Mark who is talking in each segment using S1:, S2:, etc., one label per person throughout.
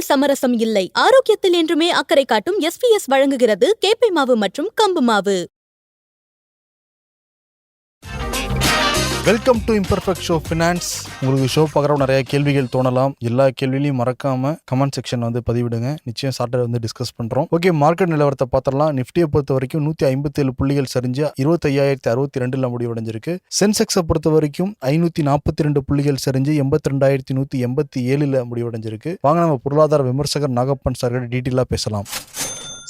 S1: சுவையில் சமரசம் இல்லை. ஆரோக்கியத்தில் என்றுமே அக்கறை காட்டும் எஸ்பிஎஸ் வழங்குகிறது. கேப்பை மாவு மற்றும் கம்பு மாவு.
S2: Welcome to imperfect show finance உங்களுக்கு ஷோ பார்க்குறவங்க நிறைய கேள்விகள் தோணலாம். எல்லா கேள்வியிலையும் மறக்காம கமெண்ட் செக்ஷன் வந்து பதிவிடுங்க. நிச்சயம் சாட்டர்டே வந்து டிஸ்கஸ் பண்ணுறோம் ஓகே மார்க்கெட் நிலவரத்தை பார்த்தரலாம் நிஃப்டியை பொறுத்த வரைக்கும் நூற்றி ஐம்பத்தேழு புள்ளிகள் சரிஞ்சு இருபத்தையாயிரத்தி அறுபத்தி ரெண்டில் முடிவடைஞ்சிருக்கு. சென்செக்ஸை பொறுத்த வரைக்கும் ஐநூற்றி நாற்பத்தி ரெண்டு புள்ளிகள் சரிஞ்சு எண்பத்தி ரெண்டாயிரத்தி நூற்றி எண்பத்தி ஏழில் முடிவடைஞ்சிருக்கு. வாங்க நம்ம பொருளாதார விமர்சகர் நாகப்பன் சார் டீட்டெயிலாக பேசலாம்.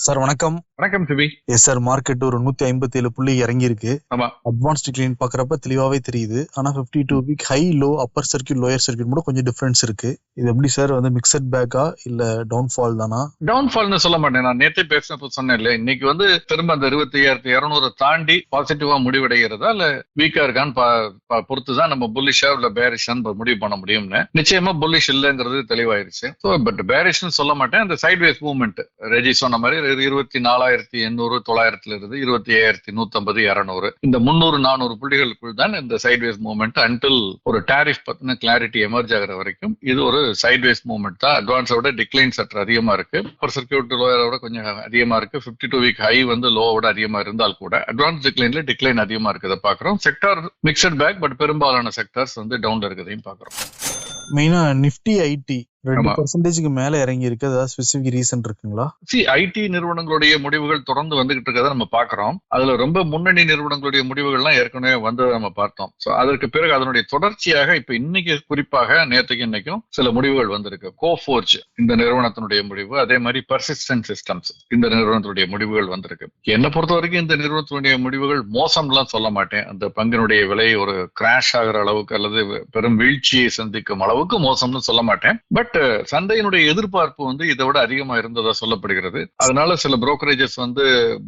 S2: சார் வணக்கம்.
S3: வணக்கம் சிபி
S2: எஸ் சார் மார்க்கெட் ஒரு நூற்றி ஐம்பத்தேழு புள்ளி இறங்கியிருக்கு.
S3: ஆமா.
S2: அட்வான்ஸ் டிக்ளைன் பார்க்குறப்ப தெளிவாகவே தெரியுது. ஆனால் fifty two week high low upper circuit lower circuit கூட கொஞ்சம் டிஃப்ரென்ஸ் இருக்கு. இது எப்படி சார் வந்து மிக்சட் பேக்கா இல்ல டவுன்ஃபால் தானா?
S3: டவுன்ஃபால்னு சொல்ல மாட்டேன். நான் நேத்தே பேசினப்ப சொன்னேன் இல்ல இன்னைக்கு வந்து திரும்ப அந்த இருபத்தி ஐயாயிரத்தி இருநூறு தாண்டி பாசிட்டிவா முடிவடைகிறதா இல்ல வீக்கா இருக்கான்னு பா- பா- பொறுத்துதான் நம்ம புல்லிஷா இல்ல பேரிஷான்னு முடிவு பண்ண முடியும்னு. நிச்சயமா புல்லிஷ் இல்லைங்கிறது தெளிவாயிருச்சு. ஸோ பட் பேரிஷ்னு சொல்ல மாட்டேன். அந்த சைட்வேஸ் மூவ்மெண்ட் ரெஜி சொன்ன மாதிரி இரு- இருபத்தி தொள்ளாயிரத்தி எண்ணூறு தொள்ளாயிரத்துல இருந்து இருபத்தி ஐயாயிரத்தி நூத்தம்பது இருநூறு. இந்த முந்நூறு நானூறு புள்ளிகளுக்குள் தான் இந்த சைட்வேஸ் மூவ்மெண்ட் அன்டில் ஒரு டேரிஃப் பத்தின கிளாரிட்டி எமர்ஜ் ஆகிற வரைக்கும் இது ஒரு சைட்வேஸ் மூவ்மெண்ட் தான். அட்வான்ஸை விட டிக்ளைன் சற்று அதிகமா இருக்கு. அப்பர் சர்க்கியூட் லோயரை விட கொஞ்சம் அதிகமா இருக்கு. ஃபிஃப்டி டூ வீக் ஹை வந்து லோவோட அதிகமா இருந்தால் கூட அட்வான்ஸ் டிக்ளைன்ல டிக்ளைன் அதிகமா இருக்கிறத பாக்குறோம் செக்டார் மிக்சட் பேக் பட் பெரும்பாலான செக்டார்ஸ் வந்து டவுன்ல இருக்கிறதையும் பாக்குறோம்
S2: மெயினா நிஃப்டி ஐடி ரெண்டு. பர்சன்டேஜ்க்கு மேல இறங்கி இருக்கு ஏதாவது ஸ்பெசிபிக் ரீசன் இருக்குங்களா?
S3: சி ஐடி நிறுவனங்களுடைய முடிவுகள் தொடர்ந்து வந்துகிட்டு இருக்கதை நம்ம பாக்குறோம். அதுல ரொம்ப முன்னணி நிறுவனங்களுடைய முடிவுகள்லாம் ஏற்கனவே வந்ததை நம்ம பார்த்தோம். சோ அதற்கு பிறகு அதனுடைய தொடர்ச்சியாக இப்ப இன்னைக்கு குறிப்பாக நேற்றுக்கு இன்னைக்கும் சில முடிவுகள் வந்திருக்கு. கோஃபோர்ஜ் இந்த நிறுவனத்தினுடைய முடிவு அதே மாதிரி பர்சிஸ்டன்ட் சிஸ்டம்ஸ் இந்த நிறுவனத்தினுடைய முடிவுகள் வந்திருக்கு. என்னை பொறுத்த வரைக்கும் இந்த நிறுவனத்தினுடைய முடிவுகள் மோசம்லாம் சொல்ல மாட்டேன். அந்த பங்கினுடைய விலை ஒரு கிராஷ் ஆகிற அளவுக்கு அல்லது பெரும் வீழ்ச்சியை சந்திக்கும் அளவுக்கு மோசம்னு சொல்ல மாட்டேன். பட் பட் சந்தையினுடைய எதிர்பார்ப்பு வந்து இதை விட அதிகமா இருந்ததா சொல்லப்படுகிறது. அதனால சில புரோக்கரேஜஸ் வந்து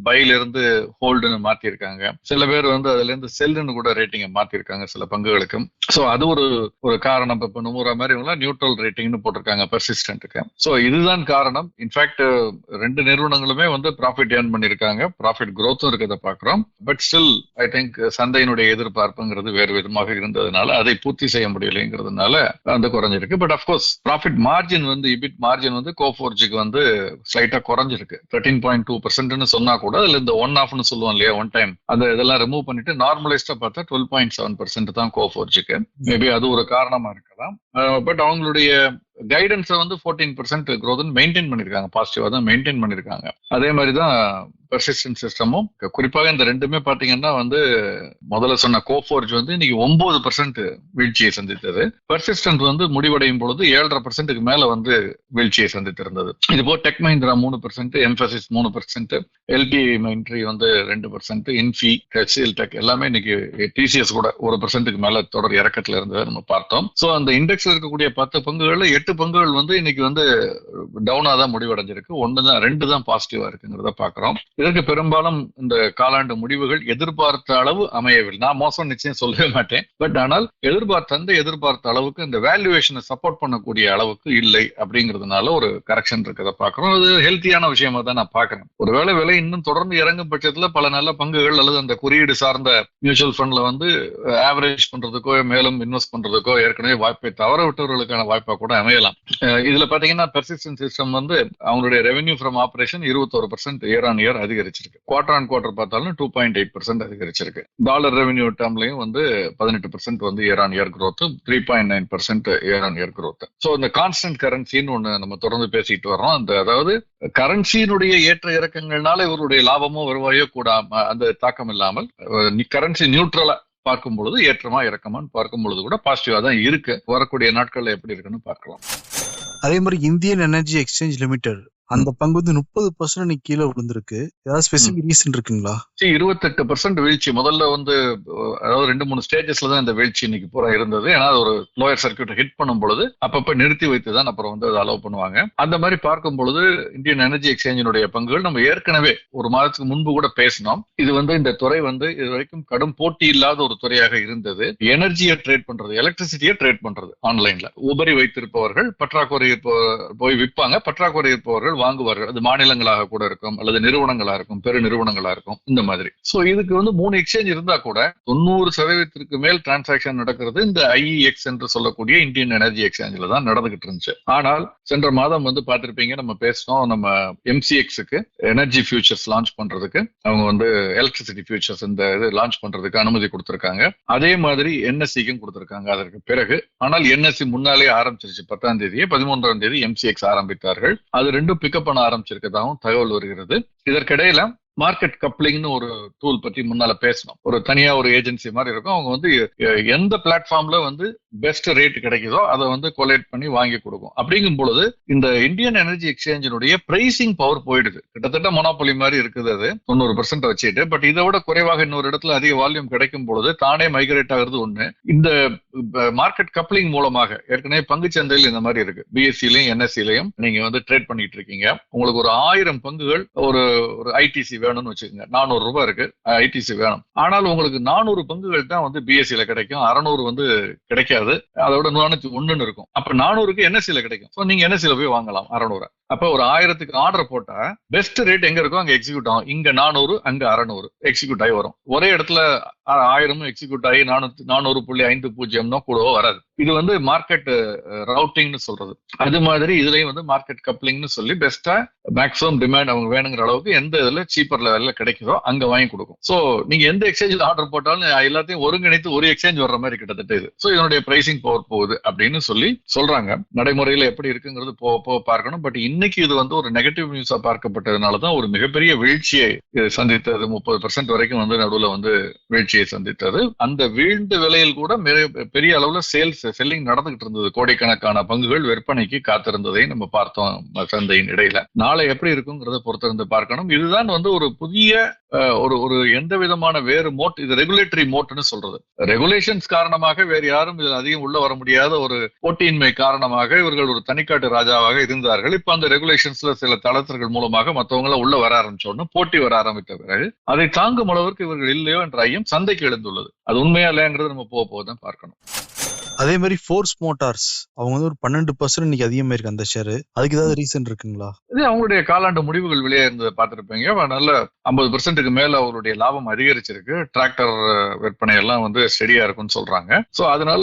S3: பைல இருந்து ஹோல்டுன்னு மாத்திருக்காங்க. சில பேர் வந்து அதுல இருந்து செல்லுன்னு கூட ரேட்டிங்கை மாத்திருக்காங்க சில பங்குகளுக்கும் சோ அது ஒரு ஒரு காரணம். இப்ப நுமுறா மாதிரி இவங்க நியூட்ரல் ரேட்டிங்னு போட்டிருக்காங்க பர்சிஸ்டன்ட்டுக்கு சோ இதுதான் காரணம். இன்ஃபேக்ட் ரெண்டு நிறுவனங்களுமே வந்து ப்ராஃபிட் ஏர்ன் பண்ணிருக்காங்க. ப்ராஃபிட் growth-உம் இருக்கிறத பாக்குறோம் பட் ஸ்டில் ஐ திங்க் சந்தையினுடைய எதிர்பார்ப்புங்கிறது வேறு விதமாக இருந்ததுனால அதை பூர்த்தி செய்ய முடியலைங்கிறதுனால அந்த குறைஞ்சிருக்கு. பட் அஃப்கோர்ஸ் ப்ராஃபிட் மார்ஜின் வந்து இபிட் மார்ஜின் வந்து கோஃபோர்ஜுக்கு வந்து ஸ்லைட்டா குறைஞ்சிருக்கு. தேர்ட்டீன் பாயிண்ட் டூ பர்சன்ட்னு சொன்னா கூட அதுல இந்த ஒன் ஆஃப்னு சொல்லுவோம் இல்லையா ஒன் டைம் அந்த இதெல்லாம் ரிமூவ் பண்ணிட்டு நார்மலைஸ்டா பார்த்தா டுவெல் பாயிண்ட் செவன் பர்சன்ட் தான் கோஃபோர்ஜுக்கு மேபி அது ஒரு காரணமா இருக்கலாம். பட் அவங்களுடைய கைடன்ஸை வந்து ஃபோர்டீன் பர்சன்ட் க்ரோத் மெயின்டைன் பண்ணிருக்காங்க. பாசிட்டிவா தான் மெயின்டைன் பண்ணிருக்காங்க. அதே மாதிரி தான் பெர்சிஸ்டன்ட் சிஸ்டமும் குறிப்பாக இந்த ரெண்டுமே பாத்தீங்கன்னா வந்து முதல்ல சொன்ன கோஃபோர்ஜ் வந்து இன்னைக்கு ஒன்பது பர்சன்ட் வீழ்ச்சியை சந்தித்தது. பெர்சிஸ்டன்ட் வந்து முடிவடையும் பொழுது ஏழரை பர்சன்ட்டுக்கு மேல வந்து வீழ்ச்சியை சந்தித்திருந்தது. இது போல் டெக் மஹிந்திரா மூணு பர்சன்ட் எம்பசிஸ் மூணு பர்சன்ட் எல்டி மெயின்ட்ரி வந்து ரெண்டு பர்சன்ட் இன்ஃபி ஹெச்எல் டெக் எல்லாமே இன்னைக்கு டிசிஎஸ் கூட ஒரு பர்சன்ட்டுக்கு மேல தொடர் இறக்கத்துல இருந்ததை நம்ம பார்த்தோம். சோ அந்த இண்டெக்ஸ் இருக்கக்கூடிய பத்து பங்குகள்ல எட்டு பங்குகள் வந்து இன்னைக்கு வந்து டவுனா தான் முடிவடைஞ்சிருக்கு. ஒன்னு தான் ரெண்டு தான் பாசிட்டிவா இருக்குங்கிறத பாக்குறோம். இதற்கு பெரும்பாலும் இந்த காலாண்டு முடிவுகள் எதிர்பார்த்த அளவு அமையவில்லை. நான் மோசம் நிச்சயம் சொல்லவே மாட்டேன். பட் ஆனால் எதிர்பார்த்த அந்த எதிர்பார்த்த அளவுக்கு இந்த வேல்யூவேஷனை சப்போர்ட் பண்ணக்கூடிய அளவுக்கு இல்லை அப்படிங்கிறதுனால ஒரு கரெக்ஷன் இருக்கிறத பாக்குறோம். அது ஹெல்த்தியான விஷயமா தான் நான் பாக்குறேன். ஒருவேளை விலை இன்னும் தொடர்ந்து இறங்கும் பட்சத்துல பல நல்ல பங்குகள் அல்லது அந்த குறியீடு சார்ந்த மியூச்சுவல் ஃபண்ட்ல வந்து ஆவரேஜ் பண்றதுக்கோ மேலும் இன்வெஸ்ட் பண்றதுக்கோ ஏற்கனவே வாய்ப்பை தவற விட்டவர்களுக்கான வாய்ப்பா கூட அமையலாம். இதுல பாத்தீங்கன்னா பெர்சிஸ்டன் சிஸ்டம் வந்து அவங்களுடைய ரெவென்யூ ஃப்ரம் ஆபரேஷன் இருபத்தோரு பர்சன்ட் இயர் ஆன் இயர் அதிகரிச்சிருக்கு. குவார்டர் ஆன் குவார்டர் பார்த்தாலும் டூ பாயிண்ட் எயிட் பர்சன்ட் அதிகரிச்சிருக்கு. டாலர் ரெவென்யூ டேர்ம்லயும் வந்து பதினெட்டு பர்சன்ட் வந்து year on year growth three point nine percent year on year growth so இந்த கான்ஸ்டன்ட் கரன்சின்னு ஒண்ணு நம்ம தொடர்ந்து பேசிட்டு வர்றோம். அந்த அதாவது கரன்சியினுடைய ஏற்ற இறக்கங்கள்னால இவருடைய லாபமோ வருவாயோ கூடாம அந்த தாக்கம் இல்லாமல் கரன்சி நியூட்ரலா பார்க்கும் பொழுது ஏற்றமா இறக்கமான்னு பார்க்கும் பொழுது கூட பாசிட்டிவா தான் இருக்கு. வரக்கூடிய நாட்கள்ல எப்படி இருக்குன்னு பார்க்கலாம்.
S2: அதே மாதிரி இந்தியன் எனர்ஜி எக்ஸ்சேஞ்ச் லிமிடெட் அந்த பங்கு வந்து முப்பது பர்சன்ட் கீழே விழுந்திருக்கு. ஏதாவது ஸ்பெசிபிக் ரீசன் இருக்குங்களா?
S3: இருபத்தெட்டு பர்சன்ட் வீழ்ச்சி. முதல்ல வந்து அதாவது ரெண்டு மூணு ஸ்டேஜஸ்ல தான் இந்த வீழ்ச்சி இன்னைக்கு பூரா இருந்தது. ஏன்னா அது ஒரு லோயர் சர்க்கியூட் ஹிட் பண்ணும் பொழுது அப்பப்ப நிறுத்தி வைத்து தான் அப்புறம் வந்து அதை அலோவ் பண்ணுவாங்க. அந்த மாதிரி பார்க்கும் பொழுது இந்தியன் எனர்ஜி எக்ஸ்சேஞ்சினுடைய பங்குகள் நம்ம ஏற்கனவே ஒரு மாதத்துக்கு முன்பு கூட பேசினோம். இது வந்து இந்த துறை வந்து இது வரைக்கும் கடும் போட்டி இல்லாத ஒரு துறையாக இருந்தது. எனர்ஜியை ட்ரேட் பண்றது எலக்ட்ரிசிட்டியை ட்ரேட் பண்றது ஆன்லைன்ல உபரி வைத்திருப்பவர்கள் பற்றாக்குறை போய் விற்பாங்க பற்றாக்குறை இருப்பவர்கள் வாங்குவார்கள். அது மாநிலங்களாக கூட இருக்கும் அல்லது நிறுவனங்களா இருக்கும் பெரு நிறுவனங்களா இருக்கும் இந்த மாதிரி. சோ இதுக்கு வந்து மூணு எக்ஸ்சேஞ்ச் இருந்தா கூட தொண்ணூறு சதவீதத்திற்கு மேல் டிரான்சாக்ஷன் நடக்கிறது இந்த ஐஇஎக்ஸ் என்று சொல்லக்கூடிய இந்தியன் எனர்ஜி எக்ஸ்சேஞ்சில் தான் நடந்துகிட்டு இருந்துச்சு. ஆனால் சென்ற மாதம் வந்து பார்த்திருப்பீங்க நம்ம பேசணும் நம்ம எம்சிஎக்ஸுக்கு எனர்ஜி ஃபியூச்சர்ஸ் லான்ச் பண்றதுக்கு. அவங்க வந்து எலக்ட்ரிசிட்டி ஃபியூச்சர்ஸ் இந்த இது லான்ச் பண்றதுக்கு அனுமதி கொடுத்திருக்காங்க. அதே மாதிரி என்எஸ்சிக்கும் கொடுத்திருக்காங்க அதற்கு பிறகு. ஆனால் என்எஸ்சி முன்னாலே ஆரம்பிச்சிருச்சு பத்தாம் தேதியே பதிமூன்றாம் தேதி எம்சிஎக்ஸ் ஆரம்பித்தார்கள். அது ரெண்டும் பிக்கப் பண்ண ஆரம்பிச்சிருக்கதாகவும் தகவல் வருகிறது. இதற்கிடையில மார்க்கெட் கப்ளிங்னு ஒரு டூல் பற்றி முன்னால பேசணும் ஒரு தனியா ஒரு ஏஜென்சி மாதிரி இருக்கும். அவங்க வந்து எந்த பிளாட்ஃபார்ம்ல வந்து பெஸ்ட் ரேட் கிடைக்குதோ அதை வந்து கொலேட் பண்ணி வாங்கி கொடுக்கும். அப்படிங்கும் பொழுது இந்த இந்தியன் எனர்ஜி எக்ஸ்சேஞ்சினுடைய பிரைசிங் பவர் போயிடுது. கிட்டத்தட்ட மொனாப்பொலி மாதிரி இருக்குது அது. தொண்ணூறு பர்சன்ட் வச்சுட்டு பட் இதை விட குறைவாக இன்னொரு இடத்துல அதிக வால்யூம் கிடைக்கும் பொழுது தானே மைக்ரேட் ஆகுறது ஒண்ணு. இந்த மார்க்கெட் கப்ளிங் மூலமாக ஏற்கனவே பங்குச்சந்தையில் இந்த மாதிரி இருக்கு. பிஎஸ்சிலையும் என்எஸ்சிலையும் நீங்க வந்து ட்ரேட் பண்ணிட்டு இருக்கீங்க. உங்களுக்கு ஒரு ஆயிரம் பங்குகள் ஒரு ஒரு ஐடிசி வேணும்னு வச்சுக்கோங்க. நானூறு ரூபாய் இருக்கு ஐடிசி வேணும். ஆனால் உங்களுக்கு நானூறு பங்குகள் தான் வந்து பிஎஸ்சியில கிடைக்கும். அறநூறு வந்து கிடைக்காது. அதோட நானூத்தி ஒண்ணுன்னு இருக்கும். அப்ப நானூறுக்கு என்எஸ்சியில கிடைக்கும். ஸோ நீங்க என்எஸ்சியில போய் வாங்கலாம் அறநூறு. அப்ப ஒரு ஆயிரத்துக்கு ஆர்டர் போட்டா பெஸ்ட் ரேட் எங்க இருக்கோ அங்க எக்ஸிக்யூட் ஆகும். இங்க நானூறு அங்க அறநூறு எக்ஸிக்யூட் ஆகி வரும். ஒரே இடத்துல ஆயிரமும் எக்ஸிக்யூட் ஆகி நானூத்தி நானூறு புள்ளி ஐந்து பூஜ்ஜியம்னோ கூடவோ வராது. இது வந்து மார்க்கெட் ரவுட்டிங்னு uh, சொல்றது. அது மாதிரி இதுலயும் வந்து மார்க்கெட் கப்ளிங்னு சொல்லி பெஸ்டா மேக்ஸிமம் டிமாண்ட் அவங்க வேணுங்கிற அளவுக்கு எந்த இதுல சீப்பர் லெவல்ல கிடைக்குதோ அங்க வாங்கி கொடுக்கும். சோ நீங்க எந்த எக்ஸ்சேஞ்சில் ஆர்டர் போட்டாலும் எல்லாத்தையும் ஒருங்கிணைத்து ஒரு எக்ஸ்சேஞ்ச் வர்ற மாதிரி கிட்டத்தட்ட இது. சோ இதனுடைய பிரைசிங் பவர் போகுது அப்படின்னு சொல்லி சொல்றாங்க. நடைமுறையில எப்படி இருக்குங்கிறது போக போக பார்க்கணும். பட் இன்னைக்கு இது வந்து ஒரு நெகட்டிவ் நியூஸா பார்க்கப்பட்டதுனால தான் ஒரு மிகப்பெரிய வீழ்ச்சியை சந்தித்தது. முப்பது பர்சன்ட் வரைக்கும் வந்து நடுவில் வந்து வீழ்ச்சியை சந்தித்தது. அந்த வீழ்ந்த விலையில் கூட மிக- பெரிய அளவுல சேல்ஸ் செல்லிங் நடந்துகிட்டு இருந்தது. கோடிக்கணக்கான பங்குகள் விற்பனைக்கு காத்திருந்ததை நம்ம பார்த்தோம் சந்தையின் இடையில. நாளை எப்படி இருக்குங்கிறத பொறுத்திருந்து பார்க்கணும். இதுதான் வந்து ஒரு புதிய ஒரு ஒரு எந்த விதமான வேறு மோட் இது ரெகுலேட்டரி மோட்னு சொல்றது. ரெகுலேஷன்ஸ் காரணமாக வேறு யாரும் இதில் அதிகம் உள்ள வர முடியாத ஒரு போட்டியின்மை காரணமாக இவர்கள் ஒரு தனிக்காட்டு ராஜாவாக இருந்தார்கள். இப்ப அந்த ரெகுலேஷன்ஸ்ல சில தளத்தர்கள் மூலமாக மத்தவங்க உள்ள வர ஆரம்பிச்சோன்னு போட்டி வர ஆரம்பித்த பிறகு அதை தாங்கும் அளவிற்கு இவர்கள் இல்லையோ என்ற ஐயம் சந்தைக்கு எழுந்துள்ளது. அது உண்மையா இல்லையாங்கிறது நம்ம போக போக தான் பார்க்கணும்.
S2: அதே மாதிரி ஃபோர்ஸ் மோட்டார்ஸ் அவங்க வந்து ஒரு பன்னெண்டு பர்சன்ட் இன்னைக்கு அதிகமா இருக்கு அந்த ஷேர் அதுக்கு ஏதாவது ரீசன் இருக்குங்களா?
S3: இது அவங்களுடைய காலாண்டு முடிவுகள் வெளியே இருந்ததை பார்த்துருப்பீங்க. நல்ல ஐம்பது பெர்சென்ட்டுக்கு மேல அவருடைய லாபம் அதிகரிச்சிருக்கு. டிராக்டர் விற்பனை எல்லாம் வந்து ஸ்டெடியா இருக்கும்னு சொல்றாங்க. சோ அதனால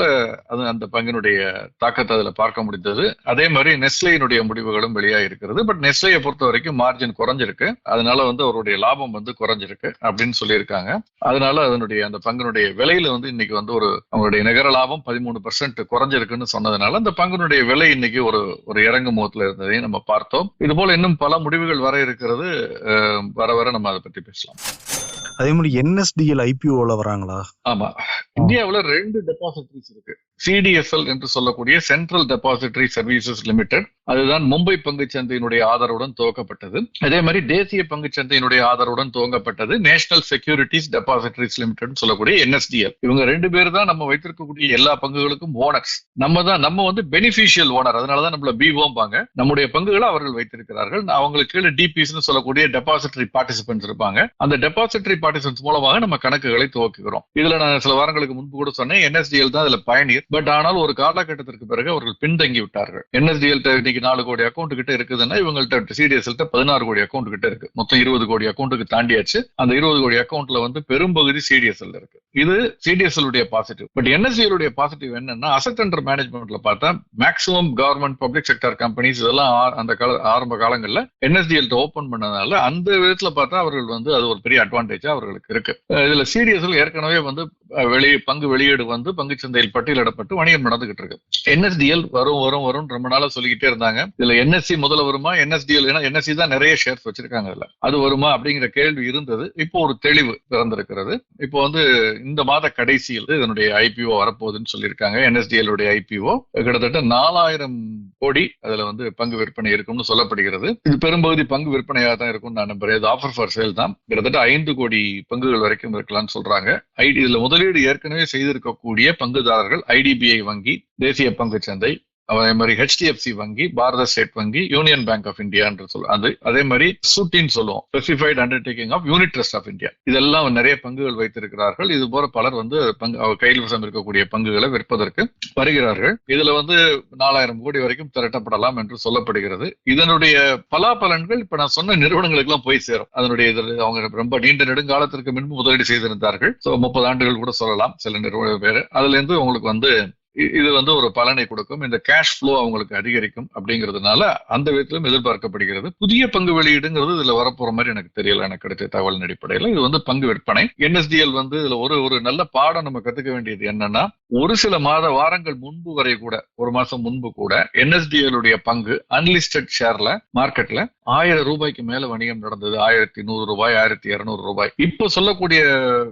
S3: அது அந்த பங்கினுடைய தாக்கத்தை அதுல பார்க்க முடிந்தது. அதே மாதிரி நெஸ்லேயினுடைய முடிவுகளும் வெளியா இருக்கிறது பட் நெஸ்லேயை பொறுத்த வரைக்கும் மார்ஜின் குறைஞ்சிருக்கு. அதனால வந்து அவருடைய லாபம் வந்து குறைஞ்சிருக்கு அப்படின்னு சொல்லியிருக்காங்க. அதனால அதனுடைய அந்த பங்கினுடைய விலையில வந்து இன்னைக்கு வந்து ஒரு அவங்களுடைய நிகர லாபம் பதிமூணு பர்சன்ட் குறைஞ்சிருக்குன்னு சொன்னதுனால அந்த பங்கினுடைய விலை இன்னைக்கு ஒரு ஒரு இறங்கு முகத்துல இருந்ததையும் நம்ம பார்த்தோம். இது போல இன்னும் பல முடிவுகள் வர இருக்கிறது. வர வர நம்ம அதை பத்தி பேசலாம்.
S2: அதே மாதிரி என்எஸ்டிஎல் ஐபிஓல வராங்களா?
S3: ஆமா. இந்தியாவுல ரெண்டு டெபாசிட்டரிஸ் இருக்கு. சிடிஎஸ்எல் என்று சொல்லக்கூடிய சென்ட்ரல் டெபாசிட்டரி சர்வீசஸ் லிமிடெட் அதுதான் மும்பை பங்குச் சந்தையினுடைய ஆதரவுடன் துவக்கப்பட்டது. அதே மாதிரி தேசிய பங்குச் சந்தையினுடைய ஆதரவுடன் துவங்கப்பட்டது நேஷனல் செக்யூரிட்டிஸ் டெபாசிட்டரிஸ் லிமிடெட் சொல்லக்கூடிய என்எஸ்டிஎல் இவங்க ரெண்டு பேர் தான் நம்ம வைத்திருக்கக்கூடிய எல்லா பங்குகளுக்கும் ஓனர்ஸ் நம்ம தான் நம்ம வந்து பெனிஃபிஷியல் ஓனர் அதனாலதான் நம்மள பிஓம்பாங்க நம்முடைய பங்குகளை அவர்கள் வைத்திருக்கிறார்கள். அவங்களுக்கு கீழே டிபிஸ்னு சொல்லக்கூடிய டெபாசிட்டரி பார்ட்டிசிபென்ட்ஸ் இருப்பாங்க. அந்த டெபாசிட்டரி பார்ட்டிசிபென்ட்ஸ் மூலமாக நம்ம கணக்குகளை துவக்குகிறோம். இதுல நான் சில வாரங்களுக்கு முன்பு கூட சொன்னேன் என்எஸ்டிஎல் தான் இதுல பயணியர் பட் ஆனால் ஒரு காலகட்டத்திற்கு பிறகு அவர்கள் பின்தங்கி விட்டார்கள். என்எஸ்டிஎல் இன்னைக்கு நாலு கோடி அக்கௌண்ட் கிட்ட இருக்குதுன்னா இவங்கள்ட்ட சிடிஎஸ்எல் பதினாறு கோடி அக்கௌண்ட் கிட்ட இருக்கு. மொத்தம் இருபது கோடி அக்கௌண்ட்டுக்கு தாண்டியாச்சு. அந்த இருபது கோடி அக்கௌண்ட்ல வந்து பெரும்பகுதி சிடிஎஸ்எல் இருக்கு. இது சிடிஎஸ்எல் உடைய பாசிட்டிவ் பட் என்எஸ்சிஎல் உடைய பாசிட்டிவ் என்னன்னா அசட் அண்டர் மேனேஜ்மெண்ட்ல பார்த்தா maximum government public sector companies இதெல்லாம் ஆ- அந்த கால ஆரம்ப காலங்களில் என்எஸ்டிஎல் ஓபன் பண்ணதுனால அந்த விதத்துல பார்த்தா அவர்கள் வந்து அது ஒரு பெரிய அட்வான்டேஜா அவர்களுக்கு இருக்கு. இதுல சிடிஎஸ்எல் ஏற்கனவே வந்து வெளியே பங்கு வெளியீடு வந்து பங்கு சந்தையில் பட்டியலிடப்பட்டு வணிகம் நடந்துகிட்டு இருக்கு. என்எஸ்டிஎல் வரும் வரும் வரும் ரொம்ப நாளா சொல்லிக்கிட்டே இருந்தாங்க. இதுல என்எஸ்சி முதல்ல வருமா? என்எஸ்டிஎல் ஏன்னா என்எஸ்சி தான் நிறைய ஷேர்ஸ் வச்சிருக்காங்க அதுல. அது வருமா அப்படிங்கிற கேள்வி இருந்தது. இப்போ ஒரு தெளிவு பிறந்திருக்கிறது. இப்போ வந்து இந்த மாத கடைசியில் இதனுடைய ஐபிஓ வரப்போகுதுன்னு சொல்லியிருக்காங்க. என்எஸ்டிஎல் உடைய ஐபிஓ கிட்டத்தட்ட நாலாயிரம் கோடி அதுல வந்து பங்கு விற்பனை இருக்கும்னு சொல்லப்படுகிறது. இது பெரும்பகுதி பங்கு விற்பனையாக தான் இருக்கும் நான் நம்புறேன். இது ஆஃபர் ஃபார் சேல் தான். கிட்டத்தட்ட ஐந்து கோடி பங்குகள் வரைக்கும் இருக்கலாம்னு சொல்றாங்க. ஐடி இதுல முதலீடு ஏற்கனவே செய்திருக்கக்கூடிய பங்குதாரர்கள் ஐடிபிஐ வங்கி தேசிய பங்குச் சந்தை அதே மாதிரி ஹெச்டிஎஃப்சி வங்கி பாரத ஸ்டேட் வங்கி யூனியன் பேங்க் ஆஃப் இந்தியான்ற சொல்லுவோம் அது அதே மாதிரி சூட்டின்னு சொல்லுவோம். Specified undertaking of unit trust of India இதெல்லாம் நிறைய பங்குகள் வைத்திருக்கிறார்கள். இது போல பலர் வந்து பங்கு கையில் வசம் இருக்கக்கூடிய பங்குகளை விற்பதற்கு வருகிறார்கள். இதுல வந்து நாலாயிரம் கோடி வரைக்கும் திரட்டப்படலாம் என்று சொல்லப்படுகிறது. இதனுடைய பலாபலன்கள் இப்ப நான் சொன்ன நிறுவனங்களுக்கு எல்லாம் போய் சேரும். அதனுடைய இதில் அவங்க ரொம்ப நீண்ட நெடுங்காலத்திற்கு முன்பு முதலீடு செய்திருந்தார்கள். சோ முப்பது ஆண்டுகள் கூட சொல்லலாம். சில நிறுவன பேர் அதுல இருந்து உங்களுக்கு வந்து இது வந்து ஒரு பலனை கொடுக்கும். இந்த கேஷ் ஃப்ளோ அவங்களுக்கு அதிகரிக்கும் அப்படிங்கிறதுனால அந்த விதத்திலும் எதிர்பார்க்கப்படுகிறது. புதிய பங்கு வெளியீடுங்கிறது இதுல வரப்போற மாதிரி எனக்கு தெரியல. எனக்கு கிடைத்த தகவலின் அடிப்படையில் இது வந்து பங்கு விற்பனை. என்எஸ்டிஎல் வந்து இதுல ஒரு ஒரு நல்ல பாடம் நம்ம கத்துக்க வேண்டியது என்னன்னா ஒரு சில மாத வாரங்கள் முன்பு வரை கூட ஒரு மாசம் முன்பு கூட என்எஸ்டிஎல் உடைய பங்கு அன்லிஸ்டட் ஷேர்ல மார்க்கெட்ல ஆயிரம் ரூபாய்க்கு மேல வணிகம் நடந்தது. ஆயிரத்தி நூறு ரூபாய் ஆயிரத்தி இருநூறு ரூபாய். இப்ப சொல்லக்கூடிய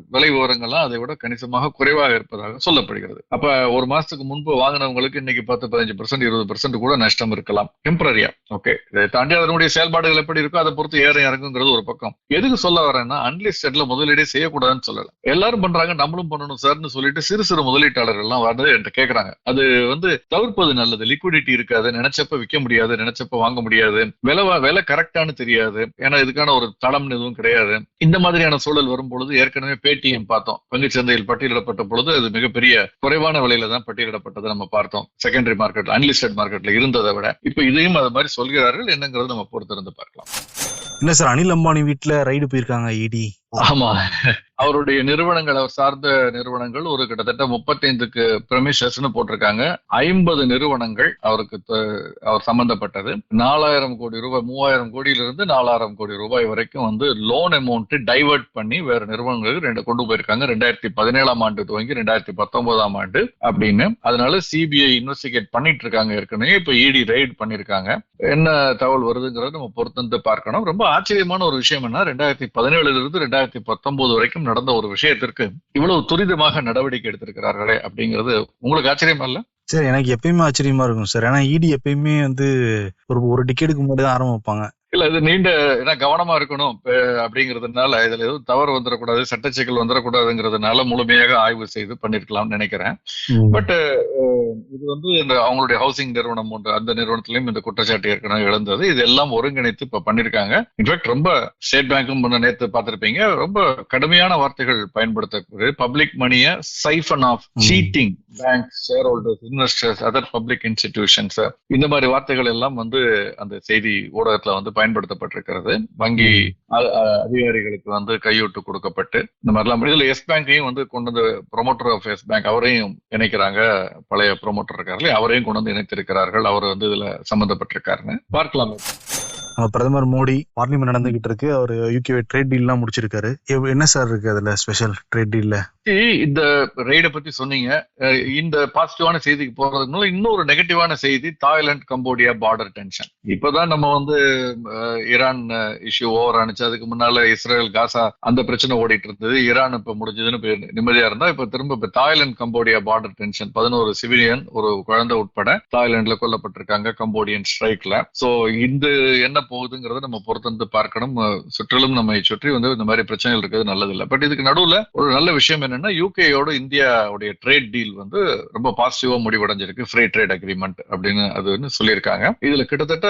S3: விலை விவரங்கள்லாம் அதை விட கணிசமாக குறைவாக இருப்பதாக சொல்லப்படுகிறது. அப்ப ஒரு மாசத்துக்கு முன்பு வாங்கினவங்களுக்கு இன்னைக்கு பத்து பதினஞ்சு பர்சன்ட் இருபது பர்சன்ட் கூட நஷ்டம் இருக்கலாம். டெம்பரரியா ஓகே இதை தாண்டி அதனுடைய செயல்பாடுகள் எப்படி இருக்கோ அதை பொறுத்து ஏற இறங்குங்கிறது ஒரு பக்கம். எதுக்கு சொல்ல வரேன்னா அன்லிஸ்டட்ல முதலீடே செய்யக்கூடாதுன்னு சொல்லல. எல்லாரும் பண்றாங்க நம்மளும் பண்ணணும் சார்னு சொல்லிட்டு சிறு சிறு முதலீட்டாளர்கள் எல்லாம் வந்து என்கிட்ட கேக்குறாங்க. அது வந்து தவிர்ப்பது நல்லது லிக்விடிட்டி இருக்காது நினைச்சப்ப விற்க முடியாது நினைச்சப்ப வாங்க முடியாது. விலை விலை கரெக்டானு தெரியாது. ஏன்னா இதுக்கான ஒரு தளம் எதுவும் கிடையாது. இந்த மாதிரியான சூழல் வரும் பொழுது ஏற்கனவே பேடிஎம் பார்த்தோம். பங்குச் சந்தையில் பட்டியலிடப்பட்ட பொழுது அது மிகப்பெரிய குறைவான விலையில தான் பட்டியலிடப்பட்டதை நம்ம பார்த்தோம். செகண்டரி மார்க்கெட்ல அன்லிஸ்டட் மார்க்கெட்ல இருந்ததை விட. இப்ப இதையும் அது மாதிரி சொல்கிறார்கள். என்னங்கிறது நம்ம பொறுத்திருந்து பார்க்கலாம்.
S4: இல்ல சார் அனில் அம்பானி வீட்ல ரைடு போயிருக்காங்க இடி
S3: ஆமா. அவருடைய நிறுவனங்கள் அவர் சார்ந்த நிறுவனங்கள் ஒரு கிட்டத்தட்ட முப்பத்தைந்துக்கு பிரமிஷஸ்னு போட்டிருக்காங்க. ஐம்பது நிறுவனங்கள் அவருக்கு த- அவர் சம்பந்தப்பட்டது. நாலாயிரம் கோடி ரூபாய் மூவாயிரம் கோடியிலிருந்து நாலாயிரம் கோடி ரூபாய் வரைக்கும் வந்து லோன் அமௌண்ட் டைவர்ட் பண்ணி வேற நிறுவனங்களுக்கு ரெண்டு கொண்டு போயிருக்காங்க. ரெண்டாயிரத்தி பதினேழாம் ஆண்டு துவங்கி ரெண்டாயிரத்தி பத்தொன்பதாம் ஆண்டு அப்படின்னு. அதனால சிபிஐ இன்வெஸ்டிகேட் பண்ணிட்டு இருக்காங்க ஏற்கனவே. இப்ப இடி ரைட் பண்ணிருக்காங்க. என்ன தகவல் வருதுங்கிறத நம்ம பொறுத்திருந்து பார்க்கணும். ரொம்ப ஆச்சரியமான ஒரு விஷயம் என்ன? ரெண்டாயிரத்தி பதினேழுல இருந்து ரெண்டாயிரத்தி பத்தொன்பது வரைக்கும் நடந்த ஒரு விஷயத்திற்கு இவ்வளவு துரிதமாக நடவடிக்கை எடுத்திருக்கிறார்களே அப்படிங்கிறது உங்களுக்கு ஆச்சரியமா இல்ல?
S4: சார் எனக்கு எப்பயுமே ஆச்சரியமா இருக்கும் சார். ஏன்னா இடி எப்பயுமே வந்து ஒரு ஒரு டிக்கெட்டுக்கு முன்னாடி தான் ஆரம்பிப்பாங்க.
S3: இல்ல இது நீண்ட ஏன்னா கவனமா இருக்கணும் அப்படிங்கிறதுனால இதுல எதுவும் தவறு வந்துடக்கூடாது சட்டச்சிக்கல் வந்துடக்கூடாதுங்கிறதுனால முழுமையாக ஆய்வு செய்து பண்ணிருக்கலாம்னு நினைக்கிறேன். பட் இது வந்து இந்த அவங்களுடைய ஹவுசிங் நிறுவனம் ஒன்று அந்த நிறுவனத்திலயும் இந்த குற்றச்சாட்டு ஏற்கனவே எழுந்தது. இது எல்லாம் ஒருங்கிணைத்து இப்ப பண்ணிருக்காங்க. இன்ஃபேக்ட் ரொம்ப ஸ்டேட் பேங்க்கும் முன்ன நேத்து பார்த்திருப்பீங்க ரொம்ப கடுமையான வார்த்தைகள் பயன்படுத்தக்கூடிய பப்ளிக் மணியை siphon off cheating bank shareholders investors other public institutions இந்த மாதிரி வார்த்தைகள் எல்லாம் வந்து அந்த செய்தி ஊடகத்துல வந்து பயன்படுத்தப்பட்டிருக்கிறது. வங்கி அதிகாரிகளுக்கு வந்து கையூட்டு கொடுக்கப்பட்டு இந்த மாதிரிலாம் இதுல எஸ் பேங்கையும் வந்து கொண்டு வந்து ப்ரொமோட்டர் ஆஃப் எஸ் பேங்க் அவரையும் இணைக்கிறாங்க. பழைய ப்ரொமோட்டர் இருக்காரு அவரையும் கொண்டு வந்து இணைத்திருக்கிறார்கள். அவர் வந்து இதுல சம்பந்தப்பட்டிருக்காருன்னு பார்க்கலாமே.
S4: பிரதமர் மோடி பார்லிமெண்ட் நடந்துகிட்டு இருக்கு அவர் யூகே ட்ரேட் டீல் எல்லாம் முடிச்சிருக்காரு. என்ன சார் இருக்கு அதுல ஸ்பெஷல் ட்ரேட் டீல்ல
S3: இந்த ரெய்டை பத்தி சொன்னீங்க. இந்த பாசிட்டிவான செய்திக்கு போறதுக்கு இன்னொரு நெகட்டிவான செய்தி தாய்லாந்து கம்போடியா பார்டர் டென்ஷன் இப்பதான் நம்ம வந்து ஈரான் இஷ்யூ ஓவர் ஆனிச்சு. அதுக்கு முன்னால இஸ்ரேல் காசா அந்த பிரச்சனை ஓடிட்டு இருந்தது. ஈரான் இப்ப முடிஞ்சதுன்னு நிம்மதியா இருந்தா இப்ப திரும்ப இப்ப தாய்லாந்து கம்போடியா பார்டர் டென்ஷன் பதினோரு சிவிலியன் ஒரு குழந்தை உட்பட தாய்லாந்துல கொல்லப்பட்டிருக்காங்க கம்போடியன் ஸ்ட்ரைக்ல சோ இந்த என்ன போகுதுங்கிறத நம்ம பொறுத்திருந்து பார்க்கணும். சுற்றிலும் நம்மை சுற்றி வந்து இந்த மாதிரி பிரச்சனைகள் இருக்கிறது நல்லதில்லை. பட் இதுக்கு நடுவில் ஒரு நல்ல விஷயம் என்னன்னா யூகேயோட இந்தியாவுடைய ட்ரேட் டீல் வந்து ரொம்ப பாசிட்டிவா முடிவடைஞ்சிருக்கு. ஃப்ரீ ட்ரேட் அக்ரிமெண்ட் அப்படின்னு அது வந்து சொல்லியிருக்காங்க. இதுல கிட்டத்தட்ட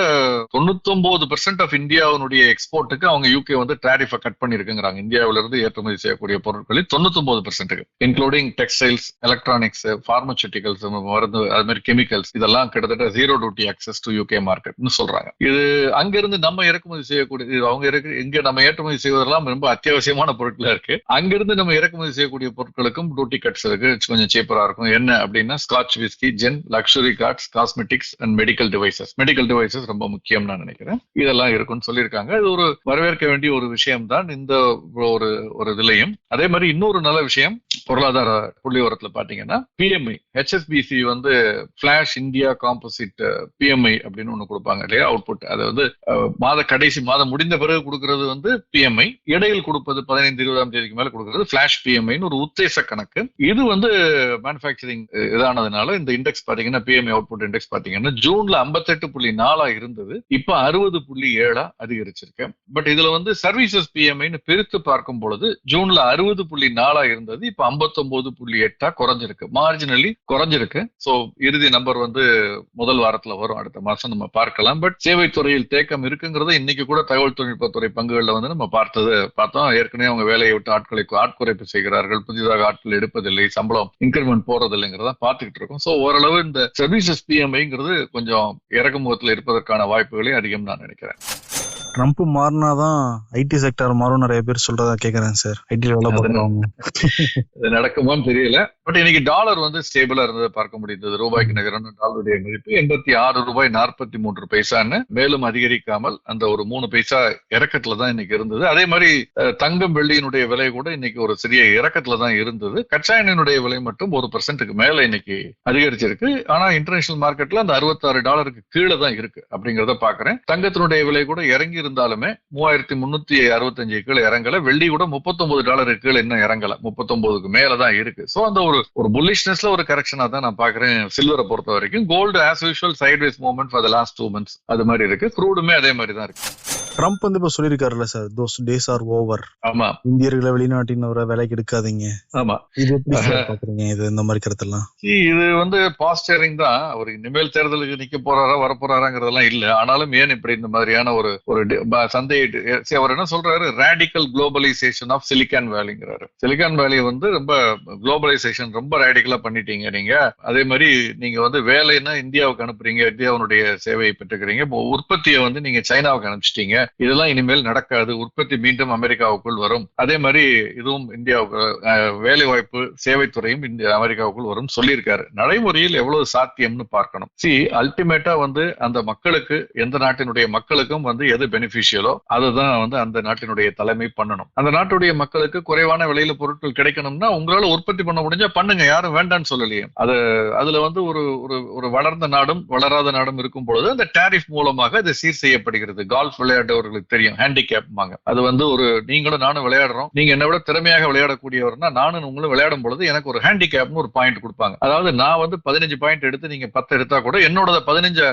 S3: தொண்ணூத்தொன்பது பெர்சென்ட் ஆஃப் இந்தியாவுடைய எக்ஸ்போர்ட்டுக்கு அவங்க யூகே வந்து டேரிஃபை கட் பண்ணிருக்குங்கிறாங்க இந்தியாவில இருந்து ஏற்றுமதி செய்யக்கூடிய பொருட்களில் தொண்ணூத்தொன்பது பெர்சென்ட்டுக்கு இன்க்ளூடிங் டெக்ஸ்டைல்ஸ் எலக்ட்ரானிக்ஸ் பார்மசூட்டிகல்ஸ் மருந்து அது மாதிரி கெமிக்கல்ஸ் இதெல்லாம் கிட்டத்தட்ட zero duty access to UK மார்க்கெட்னு சொல்றாங்க. இது அங்கிருந்து நம்ம இறக்குமதி செய்யக்கூடிய அவங்க இறக்கு இங்க நம்ம ஏற்றுமதி செய்வதெல்லாம் ரொம்ப அத்தியாவசியமான பொருட்களா இருக்கு. அங்கிருந்து நம்ம இறக்குமதி செய்யக்கூடிய பொருட்களுக்கும் டூட்டி கட்ஸ் இருக்கு. கொஞ்சம் சீப்பரா இருக்கும். என்ன அப்படின்னா Scotch whisky gen luxury cars cosmetics and medical devices medical devices ரொம்ப முக்கியம் நான் நினைக்கிறேன். இதெல்லாம் இருக்கும்னு சொல்லியிருக்காங்க. இது ஒரு வரவேற்க வேண்டிய ஒரு விஷயம் தான் இந்த ஒரு ஒரு இதுலயும். அதே மாதிரி இன்னொரு நல்ல விஷயம் பொருளாதார புள்ளி உரத்துல பாத்தீங்கன்னா பிஎம்ஐ ஹெச்எஸ்பிசி வந்து பிளாஷ் இந்தியா காம்போசிட் பிஎம்ஐ அப்படின்னு ஒண்ணு கொடுப்பாங்க இல்லையா? அவுட்புட் அதை வந்து மாத கடைசி மாதம் முடிந்த பிறகு கொடுக்கிறது வந்து பிஎம்ஐ இடையில் கொடுப்பது பதினைந்து இருபதாம் தேதிக்கு மேல கொடுக்கறது. பிளாஷ் பிஎம்ஐன்னு ஒரு உத்தேச கணக்கு. இது வந்து மேனுஃபேக்சரிங் இதானதுனால இந்த இண்டெக்ஸ் பாத்தீங்கன்னா பிஎம்ஐ அவுட்புட் இண்டெக்ஸ் பாத்தீங்கன்னா ஜூன்ல 58.4 புள்ளி நாலா இருந்தது. இப்ப அறுபது புள்ளி ஏழா அதிகரிச்சிருக்கு. பட் இதுல வந்து சர்வீசஸ் பிஎம்ஐன்னு பிரித்து பார்க்கும் பொழுது ஜூன்ல அறுபது புள்ளி நாலா இருந்தது. இப்ப 59.8 புள்ளி எட்டா குறைஞ்சிருக்கு. மார்ஜினலி குறைஞ்சிருக்கு. சோ இறுதி நம்பர் வந்து முதல் வாரத்துல வரும். அடுத்த மாசம் நம்ம பார்க்கலாம். பட் சேவை துறையில் தேக்கம் இருக்குங்கிறத இன்னைக்கு கூட தகவல் தொழில்நுட்பத்துறை பங்குகளில் வந்து நம்ம பார்த்தது பார்த்தோம். ஏற்கனவே அவங்க வேலையை விட்டு ஆட்களை ஆட்குறைப்பு செய்கிறார்கள். புதிதாக ஆட்கள் எடுப்பதில்லை சம்பளம் இன்க்ரிமெண்ட் போறதில்லைங்கிறத பார்த்துக்கிட்டு இருக்கோம். சோ ஓரளவு இந்த சர்வீசஸ் பிஎம்ஐங்கிறது கொஞ்சம் இறக்குமுகத்தில் இருப்பதற்கான வாய்ப்புகளே அதிகம் நான் நினைக்கிறேன்.
S4: ட்ரம்ப் மாறினாதான் ஐடி செக்டர் மாறும் நிறைய பேர் சொல்றதா கேக்குறேன் சார் ஐடி
S3: இது நடக்குமான்னு தெரியல. பட் இன்னைக்கு டாலர் வந்து ஸ்டேபிளா இருந்ததை பார்க்க முடிந்தது. ரூபாய்க்கு நிகரான டாலருடைய மதிப்பு எண்பத்தி ஆறு ரூபாய் நாற்பத்தி மூன்று பைசான்னு மேலும் அதிகரிக்காமல் அந்த ஒரு மூணு பைசா இறக்கத்துல தான் இன்னைக்கு இருந்தது. அதே மாதிரி தங்கம் வெள்ளியினுடைய விலை கூட இன்னைக்கு ஒரு சிறிய இறக்கத்துல தான் இருந்தது. கச்சா எண்ணெயினுடைய விலை மட்டும் ஒரு பர்சன்ட்டுக்கு மேல இன்னைக்கு அதிகரிச்சிருக்கு. ஆனா இன்டர்நேஷனல் மார்க்கெட்ல அந்த அறுபத்தாறு டாலருக்கு கீழே தான் இருக்கு அப்படிங்கறத பாக்குறேன் தங்கத்தினுடைய விலை கூட இறங்கி இருந்தாலுமே மூவாயிரத்தி முன்னூத்தி அறுபத்தஞ்சு கீழே இறங்கல. வெள்ளி கூட முப்பத்தொன்பது டாலர் கீழே இன்னும் இறங்கல. முப்பத்தொன்பதுக்கு மேலதான் இருக்கு. சோ அந்த ஒரு ஒரு புல்லிஷ்னஸ்ல ஒரு கரெக்ஷனா தான் நான் பாக்குறேன் சில்வரை பொறுத்த வரைக்கும் gold as usual sideways movement for the last two months அது மாதிரி இருக்கு. க்ரூடுமே அதே மாதிரி தான் இருக்கு.
S4: ட்ரம்ப் வந்து இப்ப சொல்லியிருக்காருல்ல sir those days are over
S3: ஆமா.
S4: இந்தியர்களை வெளிநாட்டினரை வேலைக்கு எடுக்காதீங்க.
S3: ஆமா.
S4: இது எப்படி பாக்குறீங்க? இது இந்த மாதிரி கருத்தெல்லாம்
S3: இது வந்து பாஸ்டரிங் தான். அவர் இனிமேல் தேர்தலுக்கு நிக்க போறாரா வரப்போறாராங்கிறதெல்லாம் இல்ல. ஆனாலும் ஏன் இப்படி இந்த மாதிரியான ஒரு ஒரு டி- ப- சந்தையை டி- see, அவர் என்ன சொல்றாரு? ரேடிக்கல் குளோபலைசேஷன் ஆஃப் சிலிக்கான் வேலிங்கிறாரு சிலிக்கான் வேலி வந்து ரொம்ப குளோபலைசேஷன் ரொம்ப ரேடிக்கலா பண்ணிட்டீங்க நீங்க. அதே மாதிரி நீங்க வந்து வேலைன்னா இந்தியாவுக்கு அனுப்புறீங்க இந்தியாவுடைய சேவையை பெற்றுக்கிறீங்க. உற்பத்தியை வந்து நீங்க சைனாவுக்கு அனுப்பிச்சிட்டீங்க. இதெல்லாம் இனிமேல் நடக்காது. உற்பத்தி மீண்டும் அமெரிக்காவுக்குள் வரும். அதே மாதிரி இதுவும் இந்தியாவுக்கு வேலை வாய்ப்பு சேவைத்துறையும் இந்த அமெரிக்காவுக்குள் வரும் சொல்லியிருக்காரு. நடைமுறையில் எவ்வளவு சாத்தியம்னு பார்க்கணும். சி அல்டிமேட்டா வந்து அந்த மக்களுக்கு எந்த நாட்டினுடைய மக்களுக்கும் வந்து எது பெனிஃபிஷியலோ அதுதான் வந்து அந்த நாட்டினுடைய தலைமை பண்ணணும். அந்த நாட்டுடைய மக்களுக்கு குறைவான விலையில பொருட்கள் கிடைக்கணும்னா உங்களால உற்பத்தி பண்ண முடிஞ்சா பண்ணுங்க. யாரும் வேண்டாம்னு சொல்லலையே. அது அதுல வந்து ஒரு ஒரு வளர்ந்த நாடும் வளராத நாடும் இருக்கும் பொழுது அந்த டேரிஃப் மூலமாக இது சீர் செய்யப்படுகிறது. கால்ஃப் விளையாட்டு விளையாடுறவர்களுக்கு தெரியும். ஹேண்டிகேப்மாங்க அது வந்து ஒரு நீங்களும் நானும் விளையாடுறோம். நீங்க என்னை விட திறமையாக விளையாடக்கூடியவர்னா நானும் உங்களும் விளையாடும் பொழுது எனக்கு ஒரு ஹேண்டிகேப்னு ஒரு பாயிண்ட் கொடுப்பாங்க. அதாவது நான் வந்து பதினஞ்சு பாயிண்ட் எடுத்து நீங்க பத்து எடுத்தா கூட என்னோட பதினஞ்சு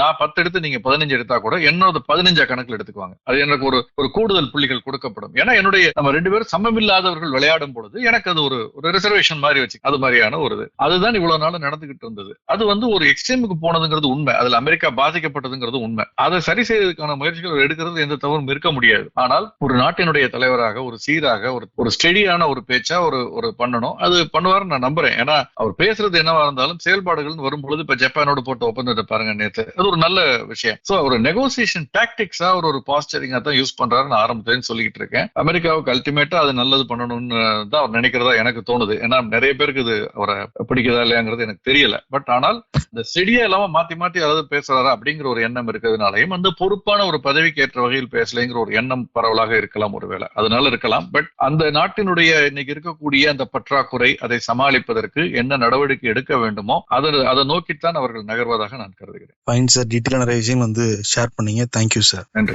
S3: நான் பத்து எடுத்து நீங்க பதினஞ்சு எடுத்தா கூட என்னோட பதினஞ்சா கணக்கில் எடுத்துக்குவாங்க. அது எனக்கு ஒரு ஒரு கூடுதல் புள்ளிகள் கொடுக்கப்படும். ஏன்னா என்னுடைய நம்ம ரெண்டு பேரும் சமமில்லாதவர்கள் விளையாடும் பொழுது எனக்கு அது ஒரு ஒரு ரிசர்வேஷன் மாதிரி வச்சு அது மாதிரியான ஒரு இது. அதுதான் இவ்வளவு நாள் நடந்துகிட்டு இருந்தது. அது வந்து ஒரு எக்ஸ்ட்ரீமுக்கு போனதுங்கிறது உண்மை. அதுல அமெரிக்கா பாதிக்கப்பட்டதுங்கிறது உண்மை. அதை சரி செய்வதற்கான முயற்சிகள் எடுக்கிறது எந்த தவறும் இருக்க முடியாது. ஆனால் ஒரு நாட்டினுடைய தலைவராக ஒரு சீராக ஒரு ஒரு ஸ்டெடியான ஒரு பேச்சா ஒரு ஒரு பண்ணணும். அது பண்ணுவார்னு நான் நம்புறேன். ஏன்னா அவர் பேசுறது என்னவா இருந்தாலும் செயல்பாடுகள் வரும்பொழுது இப்ப ஜப்பானோட போட்ட ஒப்பந்தத்தை பாருங்க நேத்து. அது ஒரு நல்ல விஷயம். சோ ஒரு நெகோசியேஷன் டாக்டிக்ஸா அவர் ஒரு பாஸ்டரிங்கா தான் யூஸ் பண்றாருன்னு ஆரம்பத்துலேருந்து சொல்லிட்டு இருக்கேன். அமெரிக்காவுக்கு அல்டிமேட்டா அது நல்லது பண்ணணும்னு தான் அவர் நினைக்கிறதா எனக்கு தோணுது. ஏன்னா நிறைய பேருக்கு இது அவரை பிடிக்குதா இல்லையாங்கிறது எனக்கு தெரியல. பட் ஆனால் இந்த செடியா இல்லாம மாத்தி மாத்தி அதாவது பேசுறாரா அப்படிங்கிற ஒரு எண்ணம் இருக்கிறதுனாலையும் அந்த பொறுப்பான ஒரு பதவி பதவிக்கு ஏற்ற வகையில் பேசலைங்கிற ஒரு எண்ணம் பரவலாக இருக்கலாம் ஒருவேளை. அதனால இருக்கலாம். பட் அந்த நாட்டினுடைய இன்னைக்கு இருக்கக்கூடிய அந்த பற்றாக்குறை அதை சமாளிப்பதற்கு என்ன நடவடிக்கை எடுக்க வேண்டுமோ அதை அதை நோக்கித்தான் அவர்கள் நகர்வதாக நான் கருதுகிறேன்.
S4: ஃபைன் சார் டீட்டெயில் நிறைய விஷயம் வந்து ஷேர் பண்ணீங்க. தேங்க்யூ சார்
S3: நன்றி.